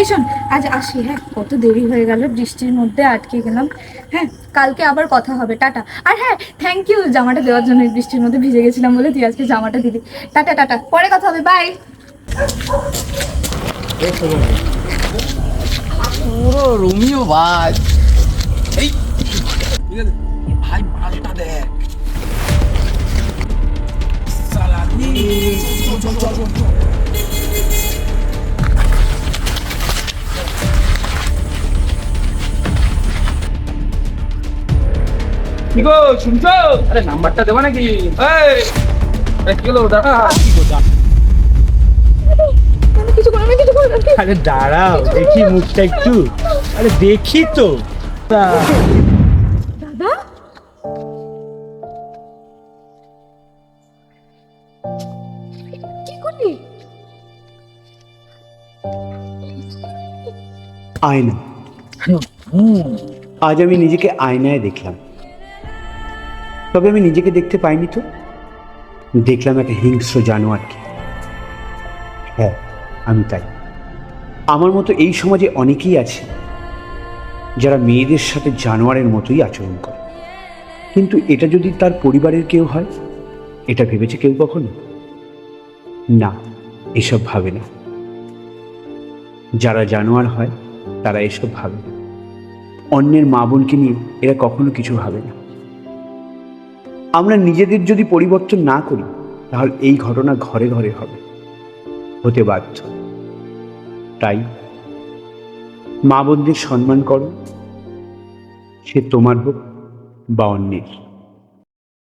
এই শোন, আজ আসি হ্যাঁ? কত দেরি হয়ে গেল, বৃষ্টির মধ্যে আটকে গেলাম। হ্যাঁ কালকে আবার কথা হবে, টাটা। আর হ্যাঁ থ্যাংক ইউ জামাটা দেওয়ার জন্য বৃষ্টির মধ্যে ভিজে গেছিলাম বলে তুই আজকে জামাটা দিলি। Tata tata. পরে কথা হবে বাই পুরো রোমিও ভাই। মালটা কি গো শুনছো? আরে নাম্বারটা দেবা নাকি? এই কি হলো দাদা কি গো কিছু আমি কিছু আরে দাঁড়াও দেখি মুখটা একটু। আরে দেখি তো। দাদা? আয়না। আজ আমি নিজেকে আয়নায় দেখলাম। তবে আমি নিজেকে দেখতে পাইনি তো। দেখলাম একটা হিংস্র জানোয়ারকে। হ্যাঁ আমি তাই। আমার মতো এই সমাজে অনেকেই আছে যারা মেয়েদের সাথে জানোয়ারের মতোই আচরণ করে। কিন্তু এটা যদি তার পরিবারের কেউ হয়, এটা ভেবেছে কেউ কখনো? না, এসব ভাবে না। যারা জানোয়ার হয়, তারা এসব ভাবে না। অন্যের মা বোনকে নিয়ে এরা কখনো কিছু ভাবে না। আমরা নিজেদের যদি পরিবর্তন না করি, তাহলে এই ঘটনা ঘরে ঘরে হবে। হতে বাধ্য। তাই মা বোনদের সম্মান করো। সে তোমার হোক বা অন্যের।